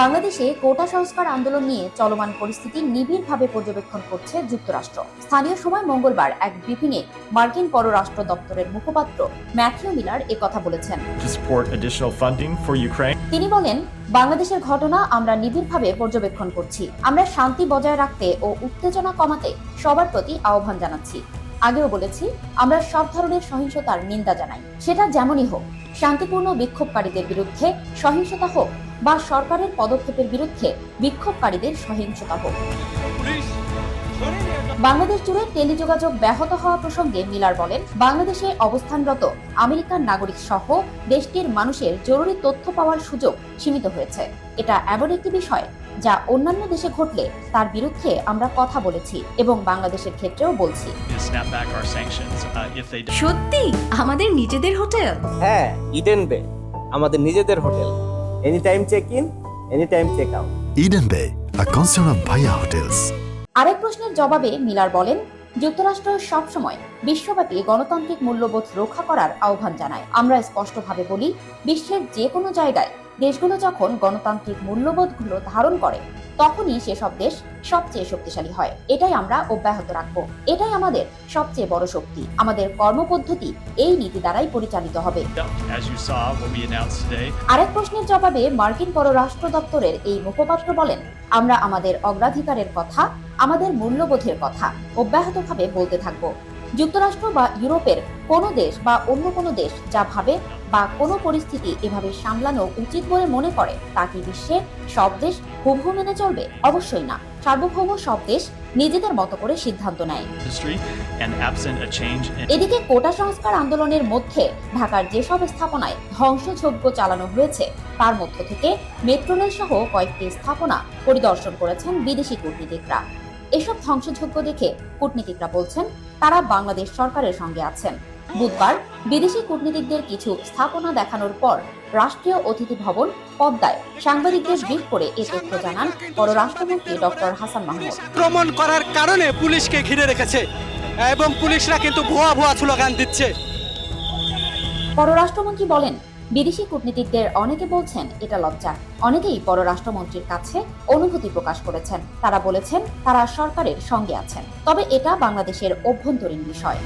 বাংলাদেশে কোটা সংস্কার আন্দোলন নিয়ে চলমান পরিস্থিতি নিবিড়ভাবে পর্যবেক্ষণ করছে যুক্তরাষ্ট্র। স্থানীয় সময় মঙ্গলবার এক ব্রিফিংয়ে মার্কিন পররাষ্ট্র দপ্তরের মুখপাত্র ম্যাথিউ মিলার একথা বলেছেন. তিনি বলেন বাংলাদেশের ঘটনা আমরা নিবিড়ভাবে পর্যবেক্ষণ করছি। আমরা শান্তি বজায় রাখতে ও উত্তেজনা কমাতে সবার প্রতি আহ্বান জানাচ্ছি। আগেও বলেছি আমরা সব ধরনের সহিংসতার নিন্দা জানাই। সেটা যেমনই হোক শান্তিপূর্ণ বিক্ষোভকারীদের বিরুদ্ধে সহিংসতা হোক বা সরকারের পদক্ষেপের বিরুদ্ধে বিক্ষোভকারীদের সহিংসতা হোক। বাংলাদেশ জুড়ে টেলিযোগাযোগ ব্যাহত হওয়া প্রসঙ্গে মিলার বলেন বাংলাদেশে অবস্থানরত আমেরিকান নাগরিক সহ দেশটির মানুষের জরুরি তথ্য পাওয়ার সুযোগ সীমিত হয়েছে। এটা এমন একটি বিষয় যা অন্যান্য দেশে ঘটলে তার বিরুদ্ধে আমরা কথা বলেছি এবং বাংলাদেশের ক্ষেত্রেও বলছি। Uh, সত্যি? আমাদের নিজেদের হোটেল? হ্যাঁ ইডেন বে আমাদের নিজেদের hotel. Any time check in any time check out Eden Bay a concern of Bhaiya hotels আরেক প্রশ্নের জবাবে মিলার বলেন যুক্তরাষ্ট্র সবসময় বিশ্বব্যাপী গণতান্ত্রিক মূল্যবোধ রক্ষা করার আহ্বান জানায়। আমরা স্পষ্টভাবে বলি বিশ্বের যে কোনো জায়গায় দেশগুলো যখন গণতান্ত্রিক মূল্যবোধগুলো ধারণ করে তখনই সেসব দেশ সবচেয়ে শক্তিশালী হয়। এটাই আমরা অব্যাহত রাখব। এটাই আমাদের সবচেয়ে বড় শক্তি। আমাদের কর্মপদ্ধতি এই নীতি দ্বারাই পরিচালিত হবে। আরেক প্রশ্নের জবাবে মার্কিন পররাষ্ট্র দপ্তরের এই মুখপাত্র বলেন আমরা আমাদের অগ্রাধিকারের কথা আমাদের মূল্যবোধের কথা অব্যাহতভাবে বলতে থাকব। যুক্তরাষ্ট্র বা ইউরোপের কোনো দেশ বা অন্য কোনো দেশ যা ভাবে বা কোনো পরিস্থিতি এভাবে সামলানো উচিত বলে মনে করে তা কি বিশ্বের সব দেশ হুবহু মেনে চলবে? অবশ্যই না। সার্বভৌম সব দেশ নিজেদের মতো করে সিদ্ধান্ত নেয়। এদিকে কোটা সংস্কার আন্দোলনের মধ্যে ঢাকার যেসব স্থাপনায় ধ্বংসযজ্ঞ চালানো হয়েছে তার মধ্য থেকে মেট্রোরেল সহ কয়েকটি স্থাপনা পরিদর্শন করেছেন বিদেশি কূটনীতিকরা। এসব ধ্বংসযজ্ঞ দেখে কূটনীতিকরা বলছেন তারা বাংলাদেশ সরকারের সঙ্গে আছেন। বুধবার বিদেশি কূটনীতিকদের কিছু স্থাপনা দেখানোর পর রাষ্ট্রীয় অতিথি ভবন পদ্মায় সাংবাদিকদের ব্রিফ করে এ তথ্য জানান পররাষ্ট্রমন্ত্রী ডক্টর হাসান মাহমুদ। আক্রমণ করার কারণে পুলিশকে ঘিরে রেখেছে এবং পুলিশরা কিন্তু ভুয়া ভুয়া স্লোগান দিচ্ছে। পররাষ্ট্রমন্ত্রী বলেন বিদেশি কূটনীতিকদের অনেকে বলছেন এটা লজ্জা। অনেকেই পররাষ্ট্রমন্ত্রীর কাছে অনুভূতি প্রকাশ করেছেন। তারা বলেছেন তারা সরকারের সঙ্গে আছেন। তবে এটা বাংলাদেশের অভ্যন্তরীণ বিষয়।